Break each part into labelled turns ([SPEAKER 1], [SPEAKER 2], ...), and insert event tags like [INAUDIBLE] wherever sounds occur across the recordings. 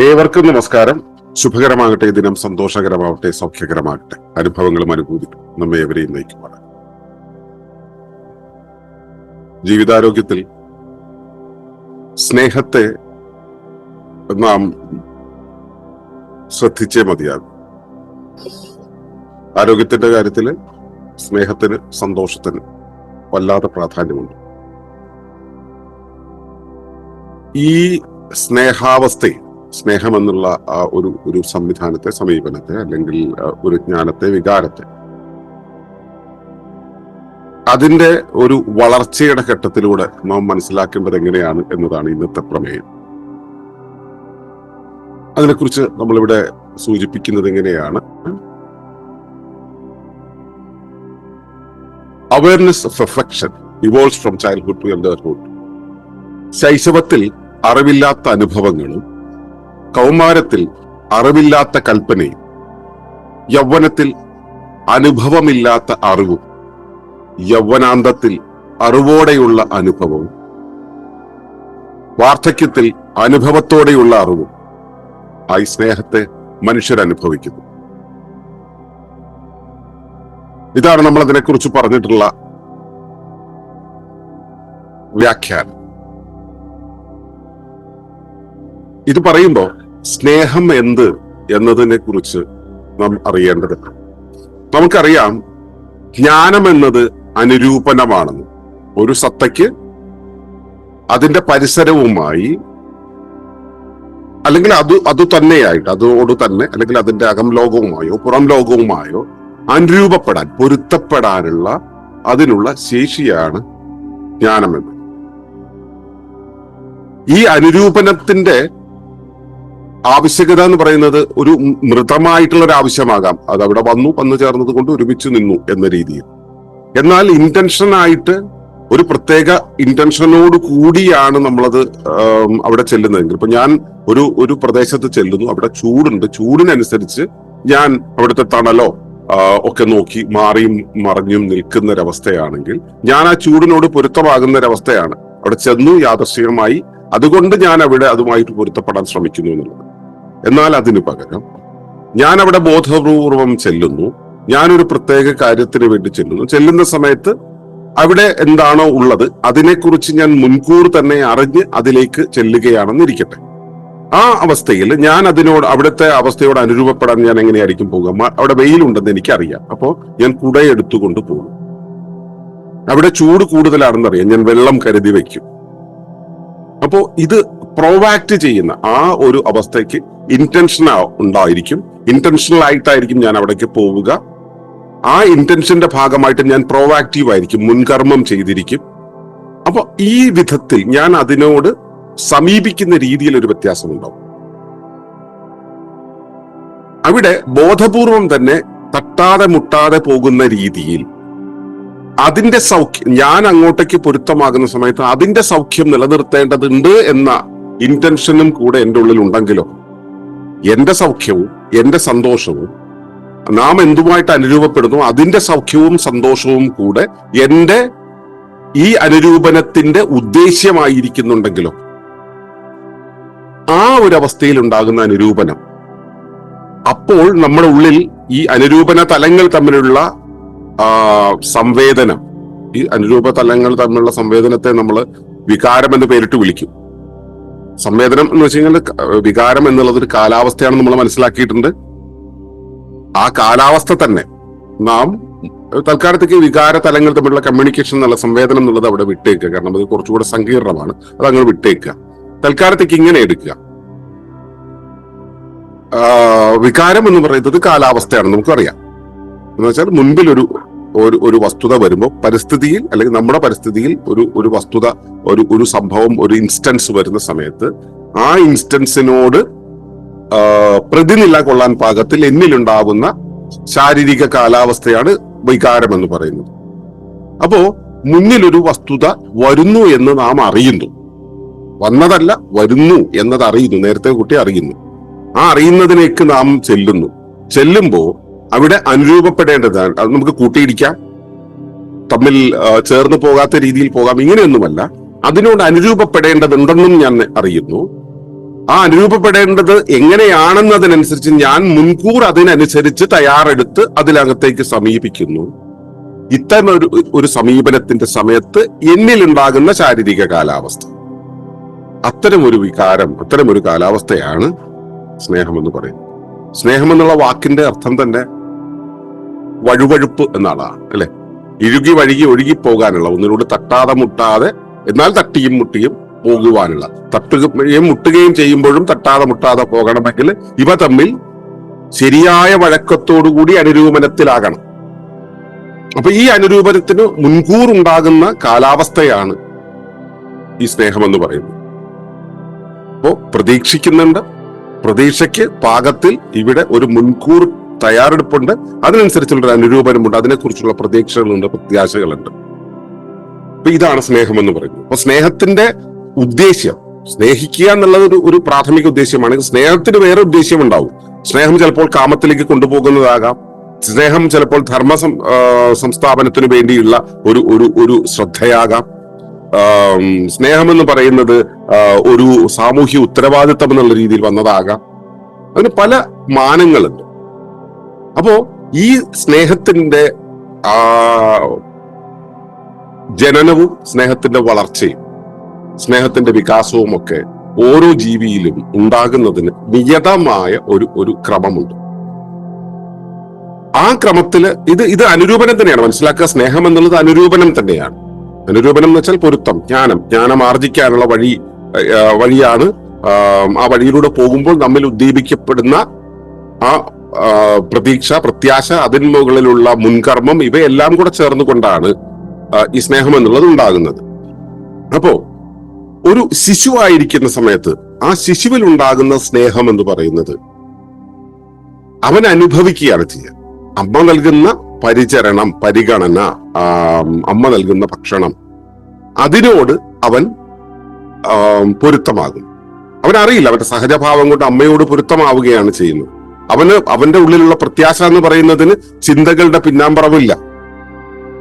[SPEAKER 1] ഏവർക്കും നമസ്കാരം. ശുഭകരമാകട്ടെ. ദിനം സന്തോഷകരമാവട്ടെ സൗഖ്യകരമാകട്ടെ. അനുഭവങ്ങളും അനുഭൂതികളും നമ്മെ എവരെയും നയിക്കുമാണ് ജീവിതാരോഗ്യത്തിൽ സ്നേഹത്തെ നാം ശ്രദ്ധിച്ചേ മതിയാകും. ആരോഗ്യത്തിന്റെ കാര്യത്തിൽ സ്നേഹത്തിന് സന്തോഷത്തിന് വല്ലാതെ പ്രാധാന്യമുണ്ട്. ഈ സ്നേഹാവസ്ഥയെ സ്നേഹം എന്നുള്ള ആ ഒരു ഒരു സംവിധാനത്തെ സമീപനത്തെ അല്ലെങ്കിൽ ഒരു ജ്ഞാനത്തെ വികാരത്തെ. അതിന്റെ ഒരു വളർച്ചയുടെ ഘട്ടത്തിലൂടെ നാം മനസ്സിലാക്കേണ്ടത് എങ്ങനെയാണ് എന്നതാണ് ഇന്നത്തെ പ്രമേയം. അതിനെക്കുറിച്ച് നമ്മളിവിടെ സൂചിപ്പിക്കുന്നത് എങ്ങനെയാണ്? Awareness of affection evolves from childhood to elderhood ശൈശവത്തിൽ അറിവില്ലാത്ത അനുഭവങ്ങളും കൗമാരത്തിൽ അറിവില്ലാത്ത കൽപ്പനയും യൗവനത്തിൽ അനുഭവമില്ലാത്ത അറിവും യൗവനാന്തത്തിൽ അറിവോടെയുള്ള അനുഭവവും വാർദ്ധക്യത്തിൽ അനുഭവത്തോടെയുള്ള അറിവും ആയി സ്നേഹത്തെ മനുഷ്യരനുഭവിക്കുന്നു ഇതാണ് നമ്മൾ അതിനെക്കുറിച്ച് പറഞ്ഞിട്ടുള്ള വ്യാഖ്യാനം. ഇത് പറയുമ്പോൾ സ്നേഹം എന്ത് എന്നതിനെ കുറിച്ച് നാം അറിയേണ്ടതുണ്ട്. നമുക്കറിയാം ജ്ഞാനം എന്നത് അനുരൂപണമാണെന്ന് ഒരു സത്തയ്ക്ക് അതിന്റെ പരിസരവുമായി അല്ലെങ്കിൽ അത് അത് തന്നെയായിട്ട് അതോട് തന്നെ അല്ലെങ്കിൽ അതിന്റെ അകം ലോകവുമായോ പുറം ലോകവുമായോ അനുരൂപപ്പെടാൻ പൊരുത്തപ്പെടാനുള്ള അതിനുള്ള ശേഷിയാണ് ജ്ഞാനമെന്ന്. ഈ അനുരൂപണത്തിന്റെ ആവശ്യകത എന്ന് പറയുന്നത് ഒരു മൃതമായിട്ടുള്ള ഒരു ആവശ്യമാകാം. അത് അവിടെ വന്നു വന്നു ചേർന്നത് കൊണ്ട് ഒരുമിച്ച് നിന്നു എന്ന രീതിയിൽ. എന്നാൽ ഇന്റൻഷൻ ആയിട്ട് ഒരു പ്രത്യേക ഇന്റൻഷനോട് കൂടിയാണ് നമ്മളത് അവിടെ ചെല്ലുന്നതെങ്കിൽ ഇപ്പൊ ഞാൻ ഒരു ഒരു പ്രദേശത്ത് ചെല്ലുന്നു അവിടെ ചൂടുണ്ട്. ചൂടിനനുസരിച്ച് ഞാൻ അവിടുത്തെ തണലോ ഒക്കെ നോക്കി മാറിയും മറിഞ്ഞും നിൽക്കുന്ന ഒരവസ്ഥയാണെങ്കിൽ ഞാൻ ആ ചൂടിനോട് പൊരുത്തമാകുന്ന ഒരവസ്ഥയാണ് അവിടെ ചെന്നു യാദർശികമായി. അതുകൊണ്ട് ഞാൻ അവിടെ അതുമായിട്ട് പൊരുത്തപ്പെടാൻ ശ്രമിക്കുന്നു എന്നുള്ളത്. എന്നാൽ അതിനു പകരം ഞാൻ അവിടെ ബോധപൂർവം ചെല്ലുന്നു. ഞാനൊരു പ്രത്യേക കാര്യത്തിന് വേണ്ടി ചെല്ലുന്നു. ചെല്ലുന്ന സമയത്ത് അവിടെ എന്താണോ ഉള്ളത് അതിനെക്കുറിച്ച് ഞാൻ മുൻകൂർ തന്നെ അറിഞ്ഞ് അതിലേക്ക് ചെല്ലുകയാണെന്നിരിക്കട്ടെ. ആ അവസ്ഥയിൽ ഞാൻ അതിനോട് അവിടുത്തെ അവസ്ഥയോട് അനുരൂപപ്പെടാൻ ഞാൻ എങ്ങനെയായിരിക്കും പോകുക? അവിടെ വെയിലുണ്ടെന്ന് എനിക്കറിയാം. അപ്പോ ഞാൻ കുടയെടുത്തുകൊണ്ട് പോകും അവിടെ ചൂട് കൂടുതലാണെന്നറിയാം. ഞാൻ വെള്ളം കരുതി വെക്കും അപ്പോ ഇത് പ്രൊവാക്ട് ചെയ്യുന്ന ആ ഒരു അവസ്ഥയ്ക്ക് ഇന്റൻഷൻ ഉണ്ടായിരിക്കും. ഇന്റൻഷണൽ ആയിട്ടായിരിക്കും ഞാൻ അവിടേക്ക് പോവുക. ആ ഇന്റൻഷന്റെ ഭാഗമായിട്ട് ഞാൻ പ്രോവാക്റ്റീവ് ആയിരിക്കും മുൻകർമ്മം ചെയ്തിരിക്കും. അപ്പൊ ഈ വിധത്തിൽ ഞാൻ അതിനോട് സമീപിക്കുന്ന രീതിയിൽ ഒരു വ്യത്യാസമുണ്ടാവും. അവിടെ ബോധപൂർവം തന്നെ തട്ടാതെ മുട്ടാതെ പോകുന്ന രീതിയിൽ അതിന്റെ സൗഖ്യം ഞാൻ അങ്ങോട്ടേക്ക് പൊരുത്തമാകുന്ന സമയത്ത് അതിന്റെ സൗഖ്യം നിലനിർത്തേണ്ടതുണ്ട് എന്ന ഇന്റൻഷനും കൂടെ എന്റെ ഉള്ളിൽ ഉണ്ടെങ്കിലോ എന്റെ സൗഖ്യവും എന്റെ സന്തോഷവും നാം എന്തുമായിട്ട് അനുരൂപപ്പെടുന്നു അതിന്റെ സൗഖ്യവും സന്തോഷവും കൂടെ എന്റെ ഈ അനുരൂപനത്തിന്റെ ഉദ്ദേശ്യമായിരിക്കുന്നുണ്ടെങ്കിലോ ആ ഒരു അവസ്ഥയിൽ ഉണ്ടാകുന്ന അനുരൂപനം അപ്പോൾ നമ്മുടെ ഉള്ളിൽ ഈ അനുരൂപന തലങ്ങൾ തമ്മിലുള്ള സംവേദനം. ഈ അനുരൂപ തലങ്ങൾ തമ്മിലുള്ള സംവേദനത്തെ നമ്മൾ വികാരം എന്ന് പേരിട്ട് വിളിക്കും. സംവേദനം എന്ന് വെച്ച് കഴിഞ്ഞാൽ വികാരം എന്നുള്ളത് ഒരു കാലാവസ്ഥയാണ് നമ്മൾ മനസ്സിലാക്കിയിട്ടുണ്ട്. ആ കാലാവസ്ഥ തന്നെ നാം തൽക്കാലത്തേക്ക് വികാര തലങ്ങൾ തമ്മിലുള്ള കമ്മ്യൂണിക്കേഷൻ എന്നുള്ള സംവേദനം എന്നുള്ളത് അവിടെ വിട്ടേക്കുക. കാരണം അത് കുറച്ചുകൂടെ സങ്കീർണമാണ്. അത് അങ്ങനെ വിട്ടേക്കുക. തൽക്കാലത്തേക്ക് ഇങ്ങനെ എടുക്കുക. വികാരം എന്ന് പറയുന്നത് കാലാവസ്ഥയാണ് നമുക്കറിയാം. എന്ന് വെച്ചാൽ മുൻപിൽ ഒരു ഒരു വസ്തുത വരുമ്പോൾ പരിസ്ഥിതിയിൽ അല്ലെങ്കിൽ നമ്മുടെ പരിസ്ഥിതിയിൽ ഒരു ഒരു വസ്തുത ഒരു ഒരു സംഭവം ഒരു ഇൻസ്റ്റൻസ് വരുന്ന സമയത്ത് ആ ഇൻസ്റ്റൻസിനോട് പ്രതിനില കൊള്ളാൻ പാകത്തിൽ എന്നിലുണ്ടാകുന്ന ശാരീരിക കാലാവസ്ഥയാണ് വികാരം എന്ന് പറയുന്നത്. അപ്പോ മുന്നിലൊരു വസ്തുത വരുന്നു എന്ന് നാം അറിയുന്നു. വന്നതല്ല വരുന്നു എന്നത് അറിയുന്നു നേരത്തെ കുട്ടി അറിയുന്നു. ആ അറിയുന്നതിലേക്ക് നാം ചെല്ലുന്നു. ചെല്ലുമ്പോ അവിടെ അനുരൂപപ്പെടേണ്ടതാണ്. അത് നമുക്ക് കൂട്ടിയിടിക്കാം. തമ്മിൽ ചേർന്ന് പോകാത്ത രീതിയിൽ പോകാം. ഇങ്ങനെയൊന്നുമല്ല. അതിനോട് അനുരൂപപ്പെടേണ്ടതുണ്ടെന്നും ഞാൻ അറിയുന്നു. ആ അനുരൂപപ്പെടേണ്ടത് എങ്ങനെയാണെന്നതിനനുസരിച്ച് ഞാൻ മുൻകൂർ അതിനനുസരിച്ച് തയ്യാറെടുത്ത് അതിലകത്തേക്ക് സമീപിക്കുന്നു. ഇത്തരം ഒരു ഒരു സമീപനത്തിന്റെ സമയത്ത് എന്നിലുണ്ടാകുന്ന ശാരീരിക കാലാവസ്ഥ. അത്തരം ഒരു വികാരം അത്തരം ഒരു കാലാവസ്ഥയാണ് സ്നേഹം എന്ന് പറയുന്നത്. സ്നേഹം എന്നുള്ള വാക്കിന്റെ അർത്ഥം തന്നെ വഴുവഴുപ്പ് എന്നാണ് അല്ലെ? ഇഴുകി വഴുകി ഒഴുകി പോകാനുള്ള ഒന്നിനോട് തട്ടാതെ മുട്ടാതെ എന്നാൽ തട്ടിയും മുട്ടിയും പോകുവാനുള്ള തട്ടുകയും മുട്ടുകയും ചെയ്യുമ്പോഴും തട്ടാതെ മുട്ടാതെ പോകണമെങ്കിൽ ഇവ തമ്മിൽ ശരിയായ വഴക്കത്തോടുകൂടി അനുരൂപനത്തിലാകണം. അപ്പൊ ഈ അനുരൂപനത്തിന് മുൻകൂർ ഉണ്ടാകുന്ന കാലാവസ്ഥയാണ് ഈ സ്നേഹമെന്ന് പറയുന്നത്. അപ്പോ പ്രതീക്ഷിക്കുന്നുണ്ട് പ്രതീക്ഷയ്ക്ക് പാകത്തിൽ ഇവിടെ ഒരു മുൻകൂർ തയ്യാറെടുപ്പുണ്ട്. അതിനനുസരിച്ചുള്ള അനുരൂപനമുണ്ട്. അതിനെക്കുറിച്ചുള്ള പ്രതീക്ഷകളുണ്ട് പ്രത്യാശകളുണ്ട്. അപ്പൊ ഇതാണ് സ്നേഹം എന്ന് പറയുന്നത്. അപ്പൊ സ്നേഹത്തിന്റെ ഉദ്ദേശ്യം സ്നേഹിക്കുക എന്നുള്ളത് ഒരു ഒരു പ്രാഥമിക ഉദ്ദേശ്യമാണെങ്കിൽ സ്നേഹത്തിന് വേറെ ഉദ്ദേശ്യം ഉണ്ടാവും സ്നേഹം ചിലപ്പോൾ കാമത്തിലേക്ക് കൊണ്ടുപോകുന്നതാകാം. സ്നേഹം ചിലപ്പോൾ ധർമ്മ സംസ്ഥാപനത്തിന് വേണ്ടിയുള്ള ഒരു ഒരു ഒരു ശ്രദ്ധയാകാം. സ്നേഹം എന്ന് പറയുന്നത് ഒരു സാമൂഹ്യ ഉത്തരവാദിത്തം എന്നുള്ള രീതിയിൽ വന്നതാകാം. അതിന് പല മാനങ്ങളുണ്ട്. അപ്പോ ഈ സ്നേഹത്തിന്റെ ആ ജനനവും സ്നേഹത്തിന്റെ വളർച്ചയും സ്നേഹത്തിന്റെ വികാസവും ഒക്കെ ഓരോ ജീവിയിലും ഉണ്ടാകുന്നതിന് നിയതമായ ഒരു ഒരു ക്രമമുണ്ട്. ആ ക്രമത്തിൽ ഇത് ഇത് അനുരൂപനം തന്നെയാണ്. മനസ്സിലാക്കുക സ്നേഹം എന്നുള്ളത് അനുരൂപനം തന്നെയാണ്. അനുരൂപനം എന്ന് വെച്ചാൽ പൊരുത്തം ജ്ഞാനം. ജ്ഞാനം ആർജിക്കാനുള്ള വഴി വഴിയാണ് ആ, വഴിയിലൂടെ പോകുമ്പോൾ നമ്മിൽ ഉദ്ദീപിക്കപ്പെടുന്ന ആ, പ്രതീക്ഷ പ്രത്യാശ അതിന് മുകളിലുള്ള മുൻകർമ്മം ഇവയെല്ലാം കൂടെ ചേർന്നുകൊണ്ടാണ് ഈ സ്നേഹം എന്നുള്ളത് ഉണ്ടാകുന്നത്. അപ്പോ ഒരു ശിശുവായിരിക്കുന്ന സമയത്ത് ആ ശിശുവിൽ ഉണ്ടാകുന്ന സ്നേഹം എന്ന് പറയുന്നത് അവൻ അനുഭവിക്കുകയാണ് ചെയ്യുക. അമ്മ നൽകുന്ന പരിചരണം പരിഗണന അമ്മ നൽകുന്ന ഭക്ഷണം അതിനോട് അവൻ പൊരുത്തമാകും. അവനറിയില്ല അവന്റെ സഹജഭാവം കൊണ്ട് അമ്മയോട് പൊരുത്തമാവുകയാണ് ചെയ്യുന്നത്. അവന് അവന്റെ ഉള്ളിലുള്ള പ്രത്യാശ എന്ന് പറയുന്നതിന് ചിന്തകളുടെ പിന്നാമ്പറവില്ല.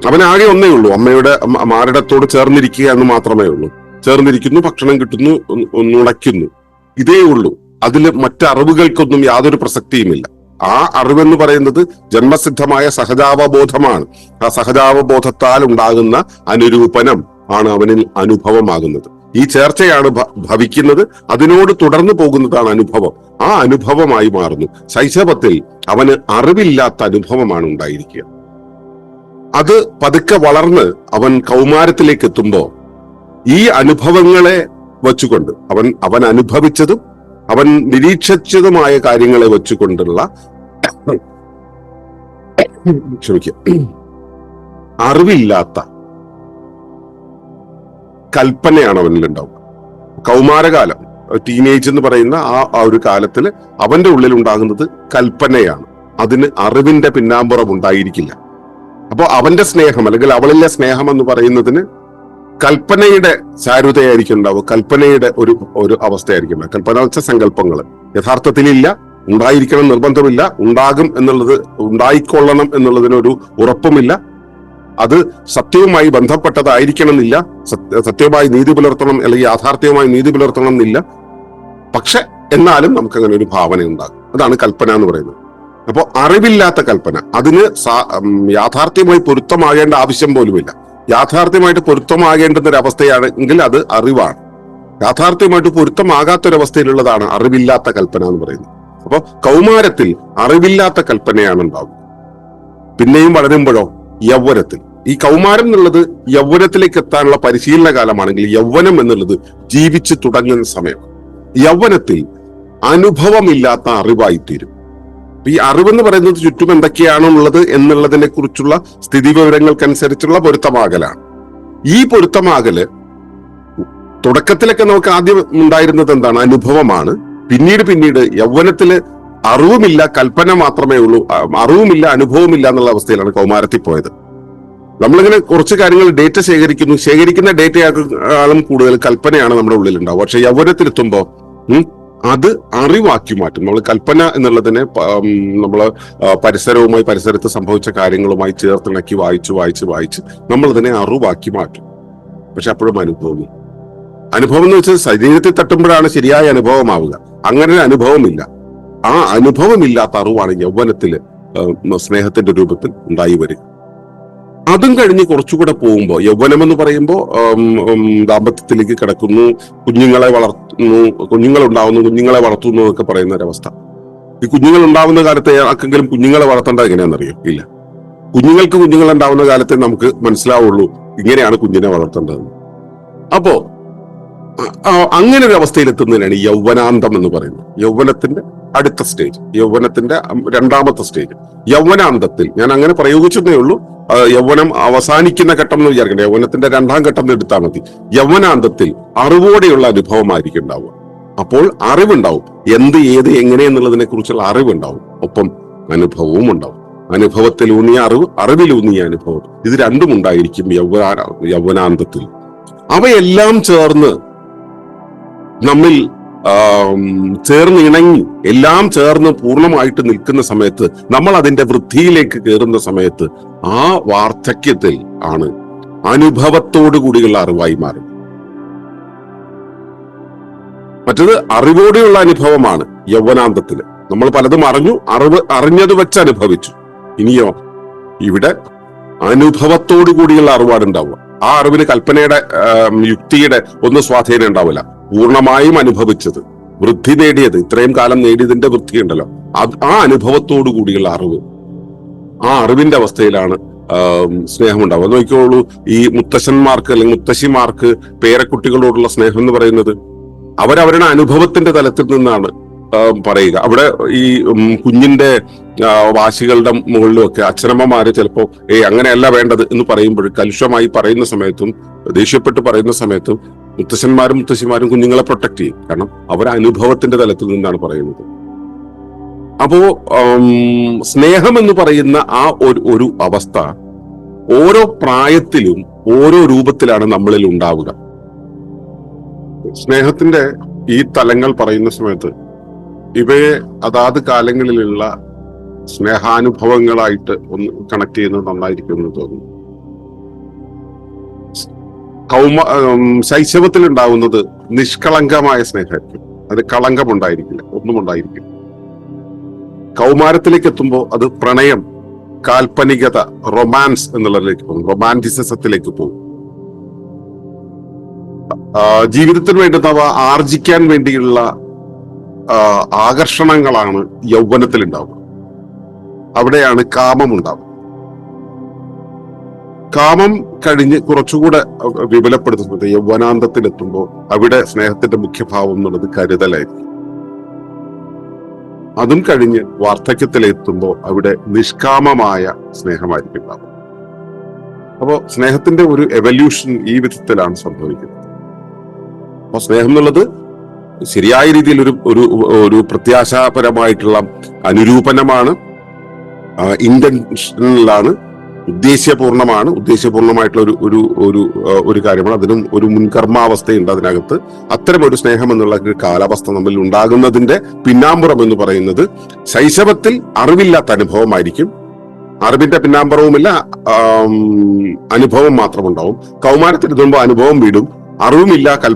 [SPEAKER 1] അവനാകെ ഒന്നേ ഉള്ളൂ. അമ്മയുടെ മാരടത്തോട് ചേർന്നിരിക്കുക എന്ന് മാത്രമേ ഉള്ളൂ. ചേർന്നിരിക്കുന്നു ഭക്ഷണം കിട്ടുന്നു നുണയ്ക്കുന്നു. ഇതേ ഉള്ളൂ. അതിൽ മറ്ററിവുകൾക്കൊന്നും യാതൊരു പ്രസക്തിയുമില്ല. ആ അറിവെന്ന് പറയുന്നത് ജന്മസിദ്ധമായ സഹജാവബോധമാണ്. ആ സഹജാവബോധത്താൽ ഉണ്ടാകുന്ന അനുരൂപനം ആണ് അവനിൽ അനുഭവമാകുന്നത്. ഈ ചേർച്ചയാണ് ഭവിക്കുന്നത്. അതിനോട് തുടർന്നു പോകുന്നതാണ് അനുഭവം. ആ അനുഭവമായി മാറുന്നു. ശൈശവത്തിൽ അവന് അറിവില്ലാത്ത അനുഭവമാണ് ഉണ്ടായിരിക്കുക. അത് പതുക്കെ വളർന്ന് അവൻ കൗമാരത്തിലേക്ക് എത്തുമ്പോ ഈ അനുഭവങ്ങളെ വച്ചുകൊണ്ട് അവൻ അവൻ അനുഭവിച്ചതും അവൻ നിരീക്ഷിച്ചതുമായ കാര്യങ്ങളെ വെച്ചുകൊണ്ടുള്ള [COUGHS] ക്ഷമിക്കുക അറിവില്ലാത്ത കൽപ്പനയാണ് അവനിൽ ഉണ്ടാവുക. കൗമാരകാലം ടീനേജ് എന്ന് പറയുന്ന ആ ആ ഒരു കാലത്തിൽ അവന്റെ ഉള്ളിൽ ഉണ്ടാകുന്നത് കൽപ്പനയാണ്. അതിന് അറിവിന്റെ പിന്നാമ്പുറം ഉണ്ടായിരിക്കില്ല. അപ്പോൾ അവന്റെ സ്നേഹം അല്ലെങ്കിൽ അവളിലെ സ്നേഹം എന്ന് പറയുന്നതിന് കൽപ്പനയുടെ ചാരുതയായിരിക്കും ഉണ്ടാവുക. കൽപ്പനയുടെ ഒരു ഒരു അവസ്ഥയായിരിക്കും. കൽപ്പന വെച്ച സങ്കല്പങ്ങൾ യഥാർത്ഥത്തിലില്ല ഉണ്ടായിരിക്കണം നിർബന്ധമില്ല ഉണ്ടാകും എന്നുള്ളത് ഉണ്ടായിക്കൊള്ളണം എന്നുള്ളതിനൊരു ഉറപ്പുമില്ല. അത് സത്യവുമായി ബന്ധപ്പെട്ടതായിരിക്കണമെന്നില്ല. സത്യവുമായി നീതി പുലർത്തണം അല്ലെങ്കിൽ യാഥാർത്ഥ്യവുമായി നീതി പുലർത്തണം എന്നില്ല പക്ഷെ എന്നാലും നമുക്ക് അങ്ങനെ ഒരു ഭാവന ഉണ്ടാകും. അതാണ് കൽപ്പന എന്ന് പറയുന്നത്. അപ്പോൾ അറിവില്ലാത്ത കൽപ്പന. അതിന് യാഥാർത്ഥ്യമായി പൊരുത്തമാകേണ്ട ആവശ്യം പോലുമില്ല. യാഥാർത്ഥ്യമായിട്ട് പൊരുത്തമാകേണ്ടുന്ന ഒരു അവസ്ഥയാണെങ്കിൽ അത് അറിവാണ്. യാഥാർത്ഥ്യമായിട്ട് പൊരുത്തമാകാത്തൊരവസ്ഥയിലുള്ളതാണ് അറിവില്ലാത്ത കൽപ്പന എന്ന് പറയുന്നത്. അപ്പോൾ കൗമാരത്തിൽ അറിവില്ലാത്ത കൽപ്പനയാണ് ഉണ്ടാവുക പിന്നെയും വളരുമ്പോഴോ യൗവനത്തിൽ. ഈ കൗമാരം എന്നുള്ളത് യൗവനത്തിലേക്ക് എത്താനുള്ള പരിശീലന കാലമാണെങ്കിൽ യൗവനം എന്നുള്ളത് ജീവിച്ചു തുടങ്ങുന്ന സമയം. യൗവനത്തിൽ അനുഭവമില്ലാത്ത അറിവായി തീരും ഈ അറിവെന്ന് പറയുന്നത് ചുറ്റും എന്തൊക്കെയാണുള്ളത് എന്നുള്ളതിനെ കുറിച്ചുള്ള സ്ഥിതി വിവരങ്ങൾക്കനുസരിച്ചുള്ള പൊരുത്തമാകലാണ്. ഈ പൊരുത്തമാകൽ തുടക്കത്തിലൊക്കെ നമുക്ക് ആദ്യം ഉണ്ടായിരുന്നത് എന്താണ്? അനുഭവമാണ്. പിന്നീട് പിന്നീട് യൗവനത്തിൽ അറിവുമില്ല കൽപ്പന മാത്രമേ ഉള്ളൂ. അറിവുമില്ല അനുഭവമില്ല എന്നുള്ള അവസ്ഥയിലാണ് കൗമാരത്തിൽ പോയത്. നമ്മളിങ്ങനെ കുറച്ച് കാര്യങ്ങൾ ഡേറ്റ ശേഖരിക്കുന്നു. ശേഖരിക്കുന്ന ഡേറ്റയാളും കൂടുതൽ കൽപ്പനയാണ് നമ്മുടെ ഉള്ളിൽ ഉണ്ടാവുക പക്ഷെ യൗവനത്തിലെത്തുമ്പോ അത് അറിവാക്കി മാറ്റും. നമ്മൾ കൽപ്പന എന്നുള്ളതിനെ നമ്മൾ പരിസരവുമായി പരിസരത്ത് സംഭവിച്ച കാര്യങ്ങളുമായി ചേർത്തിണക്കി വായിച്ച് വായിച്ച് വായിച്ച് നമ്മൾ അതിനെ അറിവാക്കി മാറ്റും. പക്ഷെ അപ്പോഴും അനുഭവം അനുഭവം എന്ന് വെച്ചാൽ ശരീരത്തിൽ തട്ടുമ്പോഴാണ് ശരിയായ അനുഭവമാവുക. അങ്ങനെ ഒരു അനുഭവമില്ല. ആ അനുഭവമില്ലാത്ത അറിവാണ് യൗവനത്തിൽ സ്നേഹത്തിന്റെ രൂപത്തിൽ ഉണ്ടായി വരിക. അതും കഴിഞ്ഞ് കുറച്ചുകൂടെ പോകുമ്പോൾ യൗവനം എന്ന് പറയുമ്പോൾ ദാമ്പത്യത്തിലേക്ക് കിടക്കുന്നു കുഞ്ഞുങ്ങളെ വളർത്തുന്നു കുഞ്ഞുങ്ങൾ ഉണ്ടാവുന്നു കുഞ്ഞുങ്ങളെ വളർത്തുന്നു എന്നൊക്കെ പറയുന്ന ഒരവസ്ഥ ഈ കുഞ്ഞുങ്ങൾ ഉണ്ടാവുന്ന കാലത്തെ ആർക്കെങ്കിലും കുഞ്ഞുങ്ങളെ വളർത്തേണ്ടത് എങ്ങനെയാണെന്നറിയോ? ഇല്ല. കുഞ്ഞുങ്ങൾക്ക് കുഞ്ഞുങ്ങൾ ഉണ്ടാവുന്ന കാലത്തെ നമുക്ക് മനസ്സിലാവുള്ളൂ ഇങ്ങനെയാണ് കുഞ്ഞിനെ വളർത്തേണ്ടത് അപ്പോ അങ്ങനെ ഒരു അവസ്ഥയിൽ എത്തുന്നതിനാണ് യൗവനാന്തം എന്ന് പറയുന്നത്. യൗവനത്തിന്റെ അടുത്ത സ്റ്റേജ് യൗവനത്തിന്റെ രണ്ടാമത്തെ സ്റ്റേജ് യൗവനാന്തത്തിൽ ഞാൻ അങ്ങനെ പ്രയോഗിച്ചതേ ഉള്ളൂ. യൗവനം അവസാനിക്കുന്ന ഘട്ടം എന്ന് വിചാരിക്കണ്ട. യൗവനത്തിന്റെ രണ്ടാം ഘട്ടം എടുത്താൽ മതി. യൗവനാന്തത്തിൽ അറിവോടെയുള്ള അനുഭവമായിരിക്കും ഉണ്ടാവുക. അപ്പോൾ അറിവുണ്ടാവും. എന്ത് ഏത് എങ്ങനെ എന്നുള്ളതിനെ കുറിച്ചുള്ള അറിവുണ്ടാവും. ഒപ്പം അനുഭവവും ഉണ്ടാവും. അനുഭവത്തിലൂന്നിയ അറിവ് അറിവിലൂന്നിയ അനുഭവം. ഇത് രണ്ടും ഉണ്ടായിരിക്കും യൗവന യൗവനാന്തത്തിൽ. അവയെല്ലാം ചേർന്ന് നമ്മിൽ ചേർന്ന് ഇണങ്ങി എല്ലാം ചേർന്ന് പൂർണമായിട്ട് നിൽക്കുന്ന സമയത്ത് നമ്മൾ അതിന്റെ വൃദ്ധിയിലേക്ക് കയറുന്ന സമയത്ത് ആ വാർദ്ധക്യത്തിൽ ആണ് അനുഭവത്തോടു കൂടിയുള്ള അറിവായി മാറും മറ്റത് അറിവോടെയുള്ള അനുഭവമാണ് യൗവനാന്തത്തിൽ. നമ്മൾ പലതും അറിഞ്ഞു അറിവ് അറിഞ്ഞത് വെച്ച് അനുഭവിച്ചു. ഇനിയോ ഇവിടെ അനുഭവത്തോടു കൂടിയുള്ള അറിവാണ് ഉണ്ടാവുക. ആ അറിവിന് കൽപ്പനയുടെ യുക്തിയുടെ ഒന്നും സ്വാധീനം ഉണ്ടാവില്ല. പൂർണമായും അനുഭവിച്ചത്. വൃദ്ധി നേടിയത് ഇത്രയും കാലം നേടിയതിന്റെ വൃത്തിയുണ്ടല്ലോ. അത് ആ അനുഭവത്തോടു കൂടിയുള്ള അറിവ്. ആ അറിവിന്റെ അവസ്ഥയിലാണ് ആം, സ്നേഹം ഉണ്ടാവുക നോക്കിക്കോളൂ ഈ മുത്തശ്ശന്മാർക്ക് അല്ലെങ്കിൽ മുത്തശ്ശിമാർക്ക് പേരക്കുട്ടികളോടുള്ള സ്നേഹം എന്ന് പറയുന്നത് അവരവരുടെ അനുഭവത്തിന്റെ തലത്തിൽ നിന്നാണ് പറയുക. അവിടെ ഈ കുഞ്ഞിന്റെ വാശികളുടെ മുകളിലുമൊക്കെ അച്ഛനമ്മമാര് ചിലപ്പോ ഏ അങ്ങനെയല്ല വേണ്ടത് എന്ന് പറയുമ്പോൾ കലുഷമായി പറയുന്ന സമയത്തും ദേഷ്യപ്പെട്ട് പറയുന്ന സമയത്തും മുത്തശ്ശന്മാരും മുത്തശ്ശിമാരും കുഞ്ഞുങ്ങളെ പ്രൊട്ടക്ട് ചെയ്യും. കാരണം അവർ അനുഭവത്തിന്റെ തലത്തിൽ നിന്നാണ് പറയുന്നത്. അപ്പോ സ്നേഹം എന്ന് പറയുന്ന ആ ഒരു ഒരു അവസ്ഥ ഓരോ പ്രായത്തിലും ഓരോ രൂപത്തിലാണ് നമ്മളിൽ ഉണ്ടാവുക. സ്നേഹത്തിന്റെ ഈ തലങ്ങൾ പറയുന്ന സമയത്ത് ഇവയെ അതാത് കാലങ്ങളിലുള്ള സ്നേഹാനുഭവങ്ങളായിട്ട് ഒന്ന് കണക്ട് ചെയ്യുന്നത് നന്നായിരിക്കും എന്ന് തോന്നുന്നു. കൗമ ശൈശവത്തിൽ ഉണ്ടാവുന്നത് നിഷ്കളങ്കമായ സ്നേഹമായിരിക്കും. അത് കളങ്കമുണ്ടായിരിക്കില്ല ഒന്നും ഉണ്ടായിരിക്കില്ല കൗമാരത്തിലേക്ക് എത്തുമ്പോൾ അത് പ്രണയം കാൽപ്പനികത റൊമാൻസ് എന്നുള്ളതിലേക്ക് പോകും. റൊമാന്റിസിസത്തിലേക്ക് പോകും. ജീവിതത്തിന് വേണ്ടുന്നവ ആർജിക്കാൻ വേണ്ടിയുള്ള ആകർഷണങ്ങളാണ് യൗവനത്തിൽ ഉണ്ടാവുക അവിടെയാണ് കാമം ഉണ്ടാവുക കാമം കഴിഞ്ഞ് കുറച്ചുകൂടെ വിപുലപ്പെടുത്തുന്നത് യൗവനാന്തത്തിലെത്തുമ്പോൾ അവിടെ സ്നേഹത്തിന്റെ മുഖ്യഭാവം എന്നുള്ളത് കരുതലായിരിക്കും. അതും കഴിഞ്ഞ് വാർദ്ധക്യത്തിലെത്തുമ്പോൾ അവിടെ നിഷ്കാമമായ സ്നേഹമായിരിക്കും ഉണ്ടാവും അപ്പോ സ്നേഹത്തിന്റെ ഒരു എവല്യൂഷൻ ഈ വിധത്തിലാണ് സംഭവിക്കുന്നത്. അപ്പൊ സ്നേഹം എന്നുള്ളത് ശരിയായ രീതിയിൽ ഒരു ഒരു ഒരു പ്രത്യാശാപരമായിട്ടുള്ള അനുരൂപണമാണ് ഇന്റൻഷനിലാണ് ഉദ്ദേശ്യപൂർണമാണ്. ഉദ്ദേശ്യപൂർണമായിട്ടുള്ള ഒരു ഒരു ഒരു ഒരു കാര്യമാണ്. അതിനും ഒരു മുൻകർമാവസ്ഥയുണ്ട് അതിനകത്ത്. അത്തരം ഒരു സ്നേഹം എന്നുള്ള ഒരു കാലാവസ്ഥ നമ്മിൽ ഉണ്ടാകുന്നതിന്റെ പിന്നാമ്പുറം എന്ന് പറയുന്നത് ശൈശവത്തിൽ അറിവില്ലാത്ത അനുഭവമായിരിക്കും. അറിവിന്റെ പിന്നാമ്പുറവുമില്ല അനുഭവം മാത്രമുണ്ടാവും. കൗമാരത്തിൽ എത്തുമ്പോൾ അനുഭവം വീടും. അറിവുമില്ല കൽ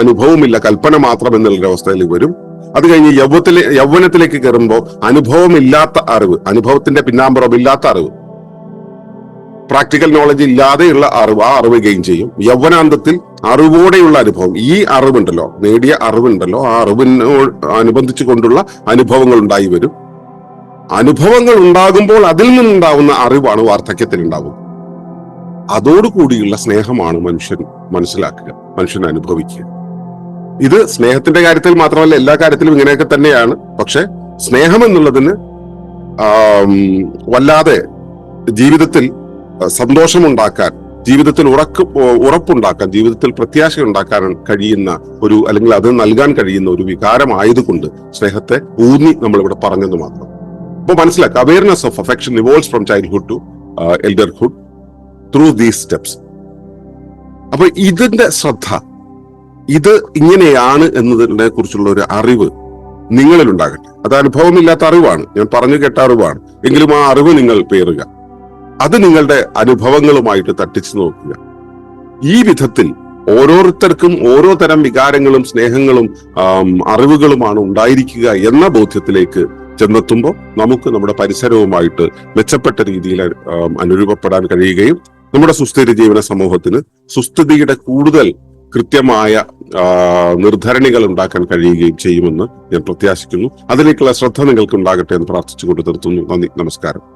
[SPEAKER 1] അനുഭവമില്ല കൽപ്പന മാത്രം എന്നുള്ള അവസ്ഥയിൽ വരും. അത് കഴിഞ്ഞ് യൗവത്തിലെ യൗവനത്തിലേക്ക് കയറുമ്പോൾ അനുഭവമില്ലാത്ത അറിവ് അനുഭവത്തിന്റെ പിന്നാമ്പുറം ഇല്ലാത്ത അറിവ് പ്രാക്ടിക്കൽ നോളജ് ഇല്ലാതെയുള്ള അറിവ് ആ അറിവ് ഗെയിൻ ചെയ്യും. യൗവനാന്തത്തിൽ അറിവോടെയുള്ള അനുഭവം. ഈ അറിവുണ്ടല്ലോ നേടിയ അറിവുണ്ടല്ലോ ആ അറിവിനോ അനുബന്ധിച്ചു കൊണ്ടുള്ള അനുഭവങ്ങൾ ഉണ്ടായി വരും. അനുഭവങ്ങൾ ഉണ്ടാകുമ്പോൾ അതിൽ നിന്നുണ്ടാവുന്ന അറിവാണ് വാർദ്ധക്യത്തിൽ ഉണ്ടാവുന്നത് അതോടുകൂടിയുള്ള സ്നേഹമാണ് മനുഷ്യൻ മനസ്സിലാക്കുക മനുഷ്യൻ അനുഭവിക്കുക. ഇത് സ്നേഹത്തിന്റെ കാര്യത്തിൽ മാത്രമല്ല എല്ലാ കാര്യത്തിലും ഇങ്ങനെയൊക്കെ തന്നെയാണ്. പക്ഷെ സ്നേഹം എന്നുള്ളതിന് വല്ലാതെ ജീവിതത്തിൽ സന്തോഷമുണ്ടാക്കാൻ ജീവിതത്തിൽ ഉറക്ക് ഉറപ്പുണ്ടാക്കാൻ ജീവിതത്തിൽ പ്രത്യാശ ഉണ്ടാക്കാൻ കഴിയുന്ന ഒരു അല്ലെങ്കിൽ അത് നൽകാൻ കഴിയുന്ന ഒരു വികാരമായതുകൊണ്ട് സ്നേഹത്തെ ഊന്നി നമ്മൾ ഇവിടെ പറഞ്ഞത് മാത്രം. അപ്പൊ മനസ്സിലാക്കുക awareness of affection evolves from childhood to elderhood through these steps അപ്പൊ ഇതിന്റെ ശ്രദ്ധ ഇത് ഇങ്ങനെയാണ് എന്നതിനെ കുറിച്ചുള്ള ഒരു അറിവ് നിങ്ങളിൽ ഉണ്ടാകട്ടെ അത് അനുഭവമില്ലാത്ത അറിവാണ്. ഞാൻ പറഞ്ഞു കേട്ട അറിവാണ്. എങ്കിലും ആ അറിവ് നിങ്ങൾ പേറുക. അത് നിങ്ങളുടെ അനുഭവങ്ങളുമായിട്ട് തട്ടിച്ചു നോക്കുക. ഈ വിധത്തിൽ ഓരോരുത്തർക്കും ഓരോ തരം വികാരങ്ങളും സ്നേഹങ്ങളും അറിവുകളുമാണ് ഉണ്ടായിരിക്കുക എന്ന ബോധ്യത്തിലേക്ക് ചെന്നെത്തുമ്പോൾ നമുക്ക് നമ്മുടെ പരിസരവുമായിട്ട് മെച്ചപ്പെട്ട രീതിയിൽ അനുരൂപപ്പെടാൻ കഴിയുകയും നമ്മുടെ സുസ്ഥിര ജീവന സമൂഹത്തിന് സുസ്ഥിതിയുടെ കൂടുതൽ കൃത്യമായ നിർധരണികൾ ഉണ്ടാക്കാൻ കഴിയുകയും ചെയ്യുമെന്ന് ഞാൻ പ്രത്യാശിക്കുന്നു. അതിലേക്കുള്ള ശ്രദ്ധ നിങ്ങൾക്ക് ഉണ്ടാകട്ടെ എന്ന് പ്രാർത്ഥിച്ചുകൊണ്ട് നിർത്തുന്നു. നന്ദി. നമസ്കാരം.